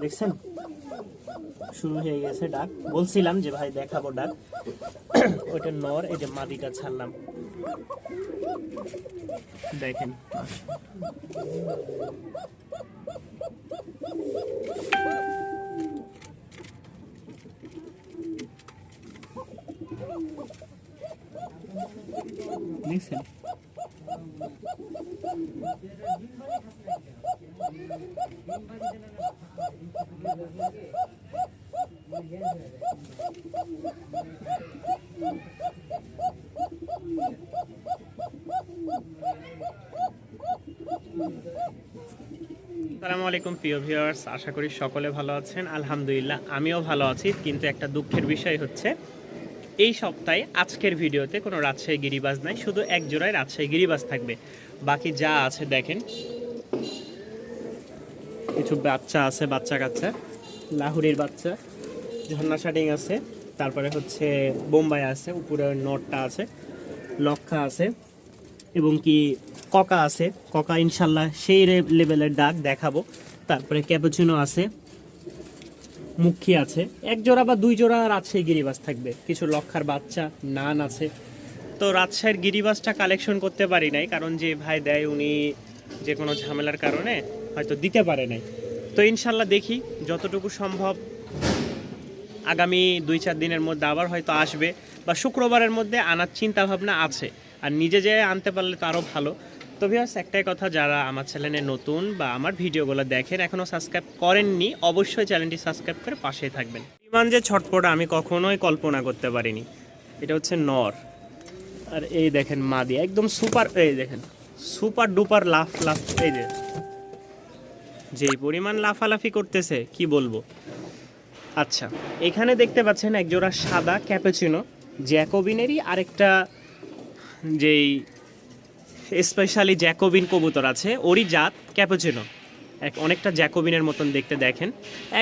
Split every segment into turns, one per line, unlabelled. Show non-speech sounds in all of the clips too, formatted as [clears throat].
দেখছেন? শুরু হয়ে গেছে ডাক। বলছিলাম যে ভাই দেখাবো ডাক। [coughs] ওইটা নর, এই যে মাদিটা ছাড়লাম। দেখেন। দেখছেন? আসসালামু আলাইকুম, প্রিয় ভিউয়ার্স আশা করি সকলে ভালো আছেন। আলহামদুলিল্লাহ, আমিও ভালো আছি। কিন্তু একটা দুঃখের বিষয় হচ্ছে, এই সপ্তাহে আজকের ভিডিওতে কোনো রাজশাহী গিরিবাজ নাই, শুধু এক জোড়ায় রাজশাহী গিরিবাজ থাকবে। বাকি যা আছে দেখেন কিছু বাচ্চা আছে, বাচ্চা কাচ্চা। লাহুরির বাচ্চা। ঝর্ণা শাটিং আছে। তারপরে হচ্ছে বোম্বাই আছে। উপরে নটটা আছে। লক্ষা আছে। এবং কি ককা আছে। ককা ইনশাল্লাহ সেই লেভেলের ডাক দেখাবো। তারপরে ক্যাপুচিনো আছে। মুখী আছে। এক জোড়া বা দুই জোড়া রাজশাহী গিরিবাস থাকবে। কিছু লক্ষার বাচ্চা, নান আছে। তো রাজশাহীর গিরিবাসটা কালেকশন করতে পারি নাই। কারণ যে ভাই দেয় উনি যে কোনো ঝামেলার কারণে হয়তো দিতে পারে নাই। তো ইনশাল্লাহ দেখি যতটুকু সম্ভব। আগামী দুই চার দিনের মধ্যে আবার হয়তো আসবে বা শুক্রবারের মধ্যে আনার চিন্তা ভাবনা আছে। আর নিজে যে আনতে পারলে তো আরও ভালো। তো ভিউয়ার্স একটাই কথা, যারা আমার চ্যানেলে নতুন বা আমার ভিডিওগুলো দেখেন এখনও সাবস্ক্রাইব করেননি, অবশ্যই চ্যানেলটি সাবস্ক্রাইব করে পাশেই থাকবেন। বিমান যে ছটপট, আমি কখনোই কল্পনা করতে পারিনি। এটা হচ্ছে নর। আর এই দেখেন মাদি, একদম সুপার এই দেখেন সুপার ডুপার লাফ লাফ, এই যে। যেই পরিমাণ লাফালাফি করতেছে, কি বলব? আচ্ছা এখানে দেখতে পাচ্ছেন একজোড়া সাদা ক্যাপেচিনো, জ্যাকোবিনেরই আরেকটা যেই স্পেশালি জ্যাকোবিন কবুতর আছে, ওরই জাত ক্যাপেচিনো। এক, অনেকটা জ্যাকোবিনের মতন দেখতে দেখেন,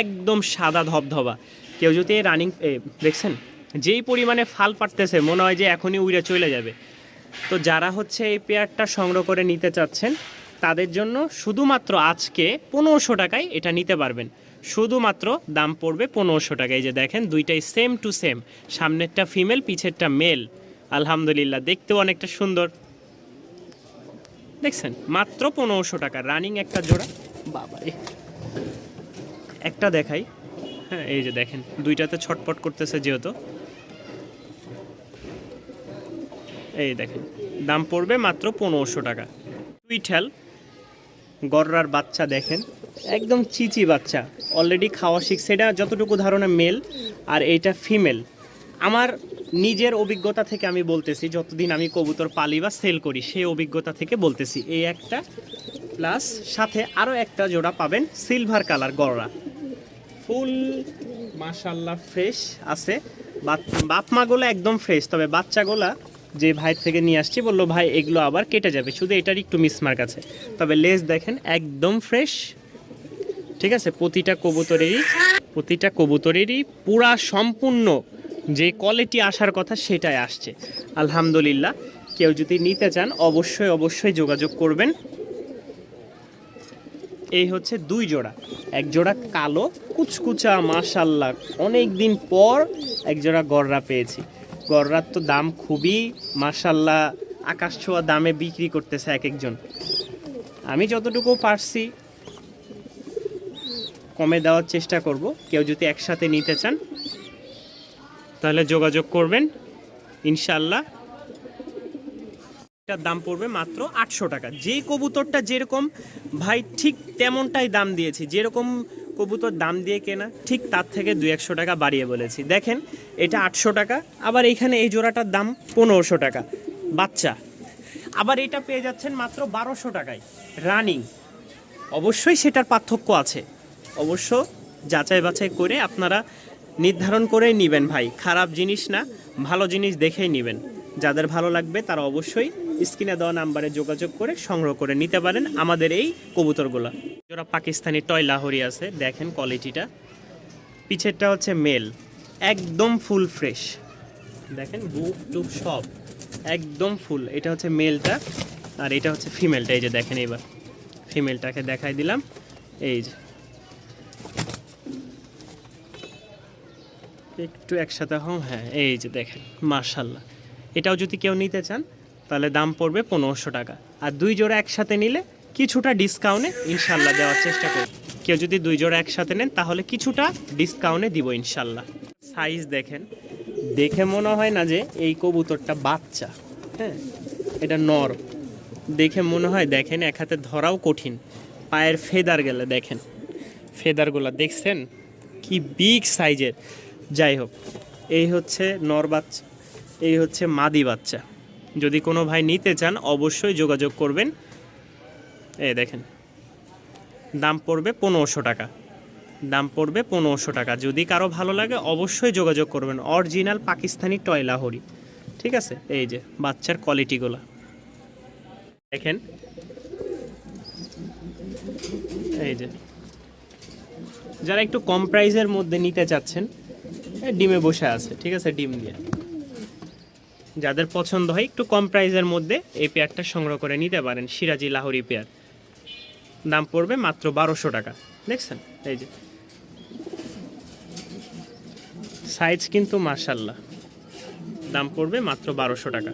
একদম সাদা ধবধবা। কেউ যদি রানিং দেখছেন? যেই পরিমাণে ফাল পারতেছে মনে হয় যে এখনই উড়ে চলে যাবে। তো যারা হচ্ছে এই পেয়ারটা সংগ্রহ করে নিতে চাচ্ছেন তাদের জন্য শুধুমাত্র আজকে পনেরোশো টাকায় এটা নিতে পারবেন। শুধুমাত্র দাম পড়বে পনেরোশো টাকায়। যে দেখেন, দুইটাই সেম টু সেম সামনেরটা ফিমেল পিছেরটা মেল আলহামদুলিল্লাহ, দেখতেও অনেকটা সুন্দর। দেখছেন, মাত্র পনেরোশো টাকা। রানিং একটা জোড়া। বাবারে। একটা দেখাই। হ্যাঁ এই যে দেখেন, দুইটাতে ছটপট করতেছে যেহেতু। এই দেখেন, দাম পড়বে মাত্র পনেরোশো টাকা। টুইঠাল গররার বাচ্চা দেখেন। একদম চিচি বাচ্চা। অলরেডি খাওয়া শিখছে। এটা যতটুকু ধারণা মেল আর এইটা ফিমেল আমার নিজের অভিজ্ঞতা থেকে আমি বলতেছি, যতদিন আমি কবুতর পালি বা সেল করি, সেই অভিজ্ঞতা থেকে বলতেছি, এই একটা প্লাস সাথে আরও একটা জোড়া পাবেন সিলভার কালার গররা। ফুল মাশাল্লাহ ফ্রেশ আছে। বাপ মাগুলো একদম ফ্রেশ তবে বাচ্চাগুলা যে ভাই থেকে নিয়ে আসছি, বলল, ভাই, এগুলো আবার কেটে যাবে, শুধু এটার একটু মিসমার্ক আছে। তবে লেজ দেখেন, একদম ফ্রেশ। ঠিক আছে? প্রতিটা কবুতরেরই প্রতিটা কবুতরেরই পুরা সম্পূর্ণ যে কোয়ালিটি আসার কথা সেটাই আসছে। আলহামদুলিল্লাহ। কেউ যদি নিতে চান, অবশ্যই অবশ্যই যোগাযোগ করবেন। এই হচ্ছে দুই জোড়া। এক জোড়া কালো, কুচকুচা মাশাল্লাহ অনেক দিন পর এক জোড়া গররা পেয়েছি। গররার তো দাম খুবই মার্শাল্লাহ আকাশ ছোঁয়া দামে বিক্রি করতেছে এক একজন আমি যতটুকু পারছি, কমে দেওয়ার চেষ্টা করব। কেউ যদি একসাথে নিতে চান, তাহলে যোগাযোগ করবেন। ইনশাল্লাহ, এটার দাম পড়বে মাত্র আটশো টাকা। যে কবুতরটা যেরকম, ভাই ঠিক তেমনটাই দাম দিয়েছি। যেরকম কবুতর দাম দিয়ে কেনা, ঠিক তার থেকে দু একশো টাকা বাড়িয়ে বলেছি। দেখেন, এটা আটশো টাকা, আবার এখানে এই জোড়াটার দাম পনেরোশো টাকা। বাচ্চা, আবার এটা পেয়ে যাচ্ছেন মাত্র বারোশো টাকায়। রানিং, অবশ্যই সেটার পার্থক্য আছে। অবশ্য যাচাই বাছাই করে আপনারা নির্ধারণ করেই নেবেন ভাই। খারাপ জিনিস না, ভালো জিনিস দেখেই নেবেন। যাদের ভালো লাগবে তারা অবশ্যই স্ক্রিনে দেওয়া নাম্বারে যোগাযোগ করে সংগ্রহ করে নিতে পারেন আমাদের এই কবুতরগুলো। যারা পাকিস্তানি টয় লাহরি আছে, দেখেন কোয়ালিটিটা পিছেরটা হচ্ছে মেল, একদম ফুল ফ্রেশ। দেখেন বুক টুক সব, একদম ফুল। এটা হচ্ছে মেলটা, আর এটা হচ্ছে ফিমেলটা, এই যে দেখেন এবার ফিমেলটাকে দেখাই দিলাম, এই যে। একটু একসাথে হও হ্যাঁ এই যে দেখেন মার্শাল্লাহ এটাও যদি কেউ নিতে চান, তাহলে দাম পড়বে পনেরোশো টাকা। আর দুই জোড়া একসাথে নিলে কিছুটা ডিসকাউন্টে ইনশাল্লাহ দেওয়ার চেষ্টা করব। কেউ যদি দুই জোড়া একসাথে নেন, তাহলে কিছুটা ডিসকাউন্টে দিব ইনশাল্লাহ। সাইজ দেখেন। দেখে মনে হয় না যে এই কবুতরটা বাচ্চা হ্যাঁ? এটা নর। দেখে মনে হয় দেখেন, এক হাতে ধরাও কঠিন। পায়ের ফেদার গেলে দেখেন। ফেদারগুলো দেখছেন? কি বিগ সাইজের যাই হোক, এই হচ্ছে নর বাচ্চা, এই হচ্ছে মাদি বাচ্চা। যদি কোনো ভাই নিতে চান, অবশ্যই যোগাযোগ করবেন। এই দেখেন। দাম পড়বে পনেরোশো টাকা। দাম পড়বে পনেরোশো টাকা। যদি কারও ভালো লাগে অবশ্যই যোগাযোগ করবেন। অরিজিনাল পাকিস্তানি টয়লা হরি ঠিক আছে? এই যে, বাচ্চার কোয়ালিটিগুলো। দেখেন। এই যে। যারা একটু কম প্রাইসের মধ্যে নিতে চাচ্ছেন ডিমে বসে আছে। ঠিক আছে? ডিম দিয়ে। যাদের পছন্দ হয়, একটু কম প্রাইসের মধ্যে এই পেয়ারটা সংগ্রহ করে নিতে পারেন। সিরাজি লাহোরি পেয়ার দাম পড়বে মাত্র বারোশো টাকা। দেখছেন? এই যে। সাইজ কিন্তু মার্শাল্লাহ দাম পড়বে মাত্র বারোশো টাকা।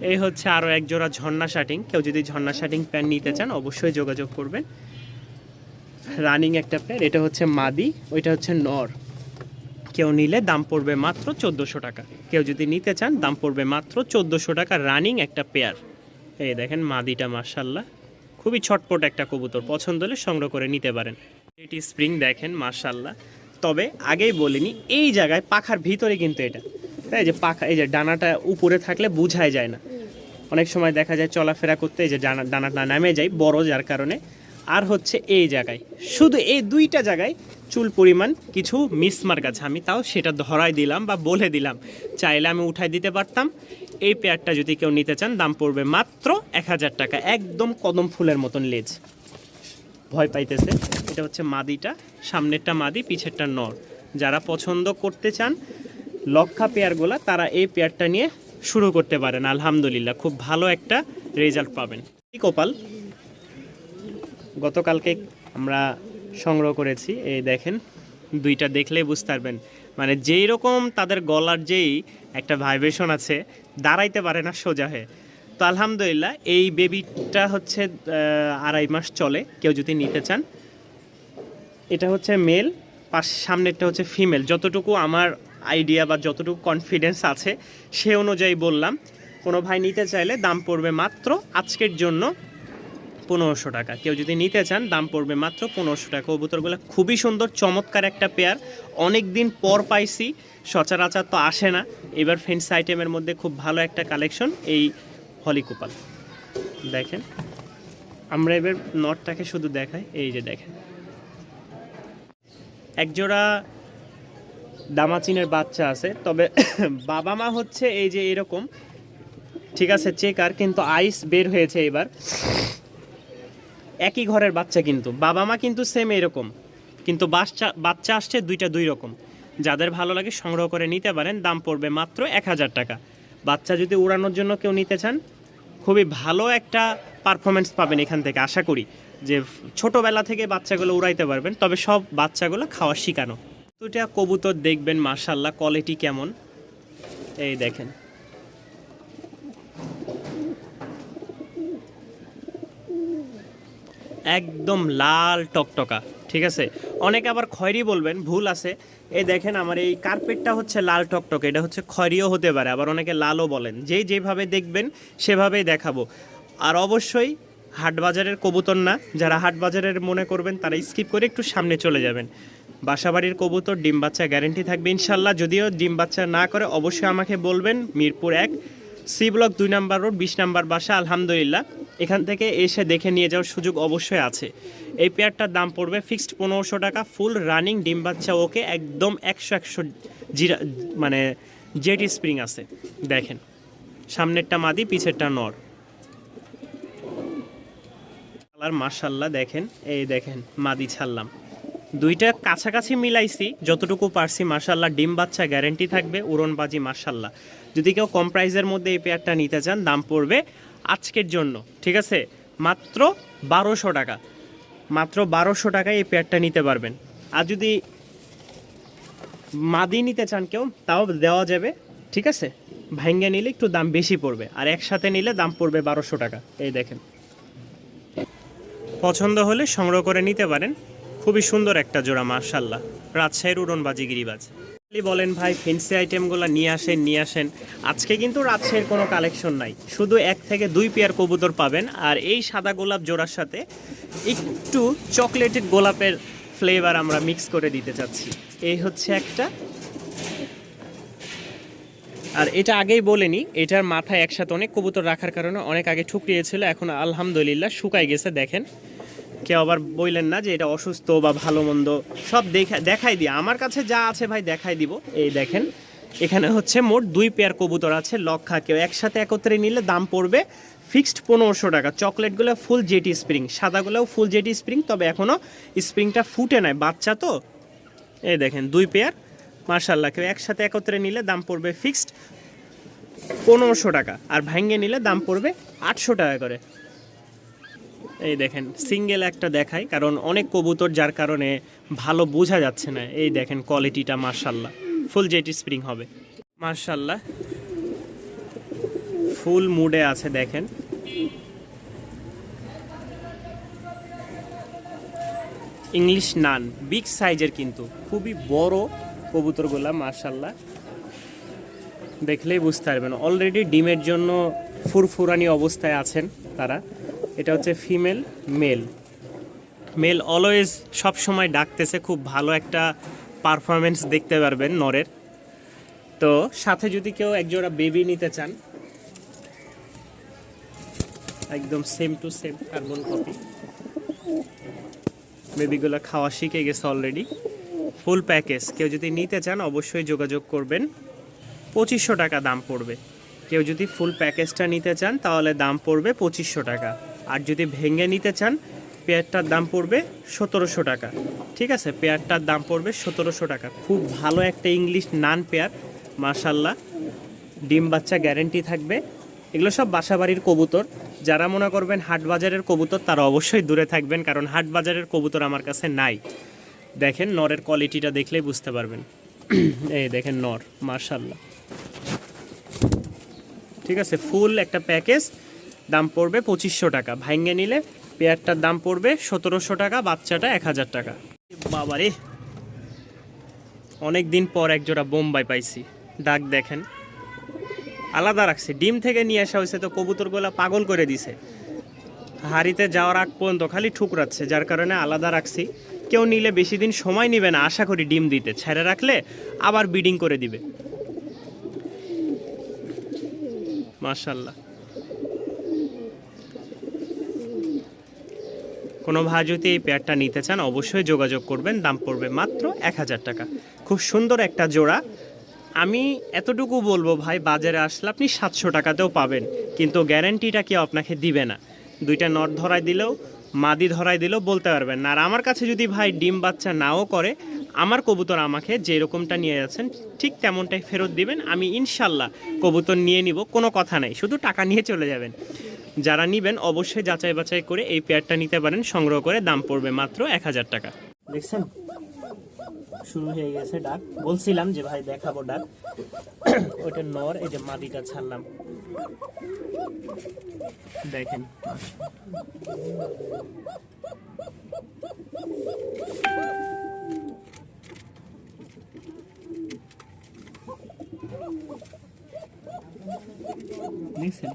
এই হচ্ছে আরও এক জোড়া ঝর্ণা শাটিং। কেউ যদি ঝর্ণা শাটিং প্যান্ট নিতে চান, অবশ্যই যোগাযোগ করবেন। রানিং একটা প্যান্ট, এটা হচ্ছে মাদি, ওইটা হচ্ছে নর। কেউ নিলে দাম পড়বে মাত্র চোদ্দোশো টাকা। কেউ যদি নিতে চান, দাম পড়বে মাত্র চোদ্দোশো টাকা রানিং একটা পেয়ার। এই দেখেন মাদিটা মার্শাল্লাহ খুবই ছটপট একটা কবুতর, পছন্দ হলে সংগ্রহ করে নিতে পারেন। এটি স্প্রিং দেখেন মার্শাল্লাহ তবে আগেই বলিনি, এই জায়গায় পাখার ভিতরে কিন্তু এটা। তাই যে পাখা, এই যে ডানাটা উপরে থাকলে বোঝাই যায় না। অনেক সময় দেখা যায় চলাফেরা করতে, এই যে ডানা ডানাটা নামে যায় বড় যার কারণে। আর হচ্ছে এই জায়গায়। শুধু এই দুইটা জায়গায় চুল পরিমাণ কিছু মিসমার্ক আছে। আমি তাও সেটা ধরাই দিলাম বা বলে দিলাম। চাইলে আমি উঠাই দিতে পারতাম। এই পেয়ারটা যদি কেউ নিতে চান, দাম পড়বে মাত্র এক হাজার টাকা। একদম কদম ফুলের মতন লেজ। ভয় পাইতেছে। এটা হচ্ছে মাদিটা। সামনেরটা মাদি, পিছেরটা নর। যারা পছন্দ করতে চান, লক্ষা পেয়ারগুলা তারা এই পেয়ারটা নিয়ে শুরু করতে পারেন। আলহামদুলিল্লাহ, খুব ভালো একটা রেজাল্ট পাবেন। কপাল, গতকালকে আমরা সংগ্রহ করেছি। এই দেখেন, দুইটা দেখলেই বুঝতে পারবেন। মানে যেই রকম তাদের গলার যেই একটা ভাইব্রেশন আছে, দাঁড়াইতে পারে না সোজা হয়ে। তো আলহামদুলিল্লাহ, এই বেবিটা হচ্ছে আড়াই মাস চলে, কেউ যদি নিতে চান। এটা হচ্ছে মেল পাশ সামনেরটা হচ্ছে ফিমেল যতটুকু আমার আইডিয়া বা যতটুকু কনফিডেন্স আছে, সে অনুযায়ী বললাম। কোনো ভাই নিতে চাইলে দাম পড়বে মাত্র আজকের জন্য পনেরোশো টাকা। কেউ যদি নিতে চান, দাম পড়বে মাত্র পনেরোশো টাকা। কবুতরগুলো খুবই সুন্দর, চমৎকার একটা পেয়ার অনেক দিন পর পাইছি, সচরাচর তো আসে না। এবার ফেন্স আইটেমের মধ্যে খুব ভালো একটা কালেকশন এই হলিকুপাল দেখেন, আমরা এবার নটটাকে শুধু দেখাই, এই যে দেখেন। একজোড়া দামাচিনের বাচ্চা আছে, তবে [coughs] বাবা মা হচ্ছে এই যে এরকম। ঠিক আছে চেকার কিন্তু আইস বের হয়েছে এবার। একই ঘরের বাচ্চা কিন্তু। বাবা মা কিন্তু সেম এরকম। কিন্তু বাচ্চা বাচ্চা আসছে দুইটা দুই রকম। যাদের ভালো লাগে সংগ্রহ করে নিতে পারেন, দাম পড়বে মাত্র এক হাজার টাকা। বাচ্চা যদি উড়ানোর জন্য কেউ নিতে চান, খুবই ভালো একটা পারফরমেন্স পাবেন এখান থেকে, আশা করি। যে ছোটোবেলা থেকে বাচ্চাগুলো উড়াইতে পারবেন, তবে সব বাচ্চাগুলো খাওয়া শিখানো। দুটা কবুতর দেখবেন মার্শাল্লাহ কোয়ালিটি কেমন? এই দেখেন। একদম লাল টকটকা, ঠিক আছে? অনেকে আবার খয়রি বলবেন, ভুল আছে। এই দেখেন আমার এই কার্পেটটা হচ্ছে লাল টকটকে, এটা হচ্ছে খয়রিও হতে পারে, আবার অনেকে লালও বলেন। যেই যেভাবে দেখবেন, সেভাবেই দেখাবো। আর অবশ্যই হাট বাজারের কবুতর না, যারা হাট বাজারের মনে করবেন, তারা স্কিপ করে একটু সামনে চলে যাবেন। বাসাবাড়ির কবুতর, ডিম বাচ্চা গ্যারেন্টি থাকবে ইনশাল্লাহ। যদিও ডিম বাচ্চা না করে, অবশ্যই আমাকে বলবেন, মিরপুর এক। সি ব্লক দুই নাম্বার রোড, বিশ নাম্বার বাসা, আলহামদুলিল্লাহ। এখান থেকে এসে দেখে নিয়ে যাওয়ার সুযোগ অবশ্যই আছে। এই পেয়ারটার দাম পড়বে ফিক্সড পনেরোশো টাকা, ফুল রানিং ডিম বাচ্চা ওকে একদম একশো একশো জিরা মানে জেটি স্প্রিং আছে। দেখেন, সামনেরটা মাদি, পিছেরটা নর। কালার মার্শাল্লাহ দেখেন, এই দেখেন, মাদি ছাড়লাম। দুইটা কাছাকাছি মিলাইছি, যতটুকু পারছি মার্শাল্লাহ ডিম বাচ্চা গ্যারেন্টি থাকবে, উড়নবাজি মার্শাল্লাহ যদি কেউ কম প্রাইজের মধ্যে এই পেয়ারটা নিতে চান, দাম পড়বে আজকের জন্য, ঠিক আছে? মাত্র বারোশো টাকা। মাত্র বারোশো টাকায় এই পেয়ারটা নিতে পারবেন। আর যদি মাদি নিতে চান কেউ, তাও দেওয়া যাবে, ঠিক আছে? ভাঙ্গে নিলে একটু দাম বেশি পড়বে, আর একসাথে নিলে দাম পড়বে বারোশো টাকা। এই দেখেন। পছন্দ হলে সংগ্রহ করে নিতে পারেন। খুবই সুন্দর একটা জোড়া মার্শাল্লাহ রাজশাহীর উড়নবাজি গিরিবাজ। বলেন ভাই ফেন্সি আইটেমগুলো নিয়ে আসেন নিয়ে আসেন। আজকে কিন্তু রাজশাহীর কোনো কালেকশন নাই। শুধু এক থেকে দুই পেয়ার কবুতর পাবেন, আর এই সাদা গোলাপ জোড়ার সাথে একটু চকলেটেড গোলাপের ফ্লেভার আমরা মিক্স করে দিতে চাচ্ছি। এই হচ্ছে একটা। আর এটা আগেই বলেনি এটার মাথায় একসাথে অনেক কবুতর রাখার কারণে অনেক আগে ঠুকরিয়েছিল, এখন আলহামদুলিল্লাহ শুকাই গেছে, দেখেন। কেউ আবার বললেন না যে এটা অসুস্থ বা ভালো মন্দ, সব দেখা দেখাই দিই আমার কাছে যা আছে ভাই, দেখাই দিব। এই দেখেন, এখানে হচ্ছে মোট দুই পেয়ার কবুতর আছে, লক্ষা কেউ একসাথে একত্রে নিলে দাম পড়বে ফিক্সড পনেরোশো টাকা। চকলেটগুলো ফুল জেটি স্প্রিং সাদাগুলোও ফুল জেটি স্প্রিং তবে এখনও স্প্রিংটা ফুটে নাই। বাচ্চা তো? এই দেখেন, দুই পেয়ার মার্শাল্লাহ কেউ একসাথে একত্রে নিলে দাম পড়বে ফিক্সড পনেরোশো টাকা। আর ভাঙ্গে নিলে দাম পড়বে আটশো টাকা করে। এই দেখেন সিঙ্গেল একটা দেখাই, কারণ অনেক কবুতর যার কারণে ভালো বোঝা যাচ্ছে না। এই দেখেন কোয়ালিটিটা মার্শাল্লাহ ফুল জেটি স্প্রিং হবে। মার্শাল্লাহ ফুল মুডে আছে, দেখেন। ইংলিশ নান বিগ সাইজের কিন্তু। খুবই বড় কবুতরগুলা মার্শাল্লাহ দেখলেই বুঝতে পারবেন। অলরেডি ডিমের জন্য ফুরফুরানি অবস্থায় আছেন তারা। এটা হচ্ছে ফিমেল, মেল। মেল অলওয়েজ সব সময় ডাকতেছে, খুব ভালো একটা পারফরমেন্স দেখতে পারবেন নরের। তো সাথে যদি কেউ একজোড়া বেবি নিতে চান, একদম same to same carbon copy বেবিগুলো খাওয়া শিখে গেছে অলরেডি ফুল প্যাকেজ কেউ যদি নিতে চান, অবশ্যই যোগাযোগ করবেন। পঁচিশশো টাকা দাম পড়বে। কেউ যদি ফুল প্যাকেজটা নিতে চান, তাহলে দাম পড়বে পঁচিশশো টাকা। আর যদি ভেঙে নিতে চান, পেয়ারটার দাম পড়বে সতেরোশো টাকা। ঠিক আছে? পেয়ারটার দাম পড়বে সতেরোশো টাকা। খুব ভালো একটা ইংলিশ নান পেয়ার মার্শাল্লাহ ডিম বাচ্চা গ্যারেন্টি থাকবে। এগুলো সব বাসাবাড়ির কবুতর। যারা মনে করবেন হাট বাজারের কবুতর, তারা অবশ্যই দূরে থাকবেন, কারণ হাট বাজারের কবুতর আমার কাছে নাই। দেখেন নরের কোয়ালিটিটা দেখলেই বুঝতে পারবেন। [clears throat] এই দেখেন নর মার্শাল্লাহ ঠিক আছে? ফুল একটা প্যাকেজ দাম পড়বে পঁচিশশো টাকা। ভাঙ্গে নিলে পেয়ারটার দাম পড়বে সতেরোশো টাকা, বাচ্চাটা এক হাজার টাকা। বাবারে অনেক দিন পর এক জোড়া বোম্বাই পাইছি। ডাক দেখেন। আলাদা রাখছে। ডিম থেকে নিয়ে আসা হয়েছে তো কবুতরগুলা পাগল করে দিছে। হাড়িতে যাওয়ার আগ পর্যন্ত খালি ঠুকরাচ্ছে, যার কারণে আলাদা রাখছি। কেউ নিলে বেশি দিন সময় নেবে না, আশা করি ডিম দিতে। ছেড়ে রাখলে আবার বিডিং করে দিবে। মাশাল্লাহ। কোনো ভাই যদি এই পেয়ারটা নিতে চান, অবশ্যই যোগাযোগ করবেন। দাম পড়বে মাত্র এক হাজার টাকা। খুব সুন্দর একটা জোড়া। আমি এতটুকু বলব ভাই, বাজারে আসলে আপনি সাতশো টাকাতেও পাবেন, কিন্তু গ্যারেন্টিটা কেউ আপনাকে দিবে না। দুইটা নট ধরাই দিলেও, মাদি ধরাই দিলেও বলতে পারবেন না। আর আমার কাছে যদি ভাই ডিম বাচ্চা নাও করে, আমার কবুতর আমাকে যে রকমটা নিয়ে যাচ্ছেন, ঠিক তেমনটাই ফেরত দিবেন। আমি ইনশাল্লাহ কবুতর নিয়ে নিব, কোনো কথা নাই। শুধু টাকা নিয়ে চলে যাবেন। যারা নিবেন অবশ্যই যাচাই বাছাই করে এই পেয়ারটা নিতে পারেন। সংগ্রহ করে দাম পড়বে মাত্র এক হাজার টাকা। দেখছেন? শুরু হয়ে গেছে ডাক। বলছিলাম যে ভাই দেখাবো ডাক। ওইটা নর, এই যে মাদিটা ছাড়লাম। দেখেন। দেখছেন?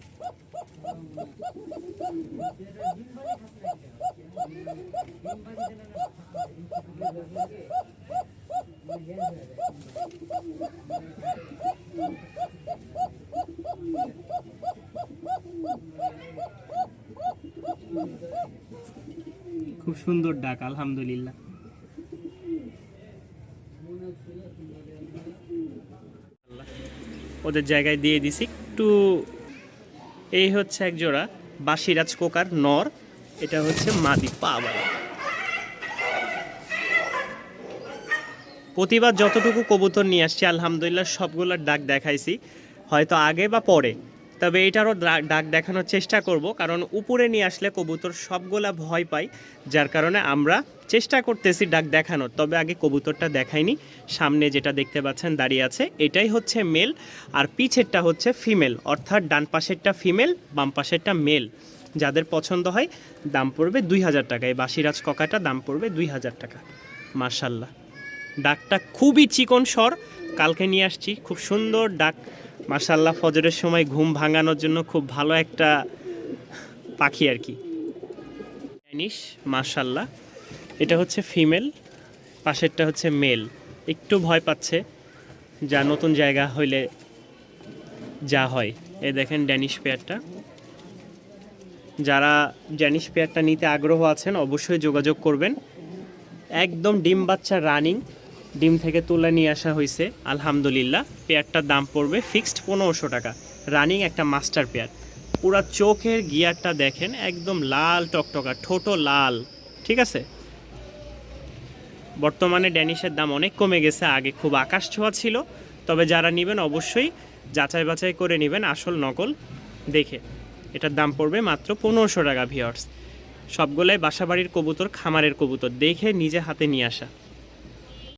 খুব সুন্দর ডাক, আলহামদুলিল্লাহ। ওদের জায়গায় দিয়ে দিছি। একটু এই হচ্ছে এক জোড়া বাসিরাজ কোকার নর, এটা হচ্ছে মাদি পাবা প্রতিবার যতটুকু কবুতর নিয়ে আসছি, আলহামদুলিল্লাহ সবগুলোর ডাক দেখাইছি। হয়তো আগে বা পরে। তবে এটারও ডাক দেখানোর চেষ্টা করব, কারণ উপরে নিয়ে আসলে কবুতর সবগুলা ভয় পায় যার কারণে আমরা চেষ্টা করতেছি ডাক দেখানোর। তবে আগে কবুতরটা দেখাইনি। সামনে যেটা দেখতে পাচ্ছেন দাঁড়িয়ে আছে, এটাই হচ্ছে মেল, আর পিছেরটা হচ্ছে ফিমেল। অর্থাৎ ডান পাশেরটা ফিমেল, বাম পাশেরটা মেল। যাদের পছন্দ হয়, দাম পড়বে দুই হাজার টাকা। এই বাসিরাজ ককাটা দাম পড়বে দুই হাজার টাকা। মার্শাল্লাহ ডাকটা খুবই চিকন স্বর। কালকে নিয়ে আসছি খুব সুন্দর ডাক। মার্শাল্লাহ ফজরের সময় ঘুম ভাঙানোর জন্য খুব ভালো একটা পাখি আর কি। চাইনিস মার্শাল্লাহ এটা হচ্ছে ফিমেল পাশেরটা হচ্ছে মেল একটু ভয় পাচ্ছে যা নতুন জায়গা হইলে যা হয়। এ দেখেন ড্যানিশ পেয়ারটা যারা ড্যানিশ পেয়ারটা নিতে আগ্রহ আছেন, অবশ্যই যোগাযোগ করবেন। একদম ডিম বাচ্চা রানিং ডিম থেকে তুলে নিয়ে আসা হয়েছে। আলহামদুলিল্লাহ, পেয়ারটার দাম পড়বে ফিক্সড পনেরোশো টাকা। রানিং একটা মাস্টার পেয়ার। পুরা চোখের গিয়ারটা দেখেন, একদম লাল টকটকা ঠোঁটো লাল। ঠিক আছে? বর্তমানে ড্যানিশের দাম অনেক কমে গেছে, আগে খুব আকাশ ছোঁয়া ছিল। তবে যারা নেবেন অবশ্যই যাচাই বাছাই করে নেবেন, আসল নকল দেখে। এটার দাম পড়বে মাত্র পনেরোশো টাকা ভিওর্স সবগুলাই বাসাবাড়ির কবুতর, খামারের কবুতর, দেখে নিজে হাতে নিয়ে আসা।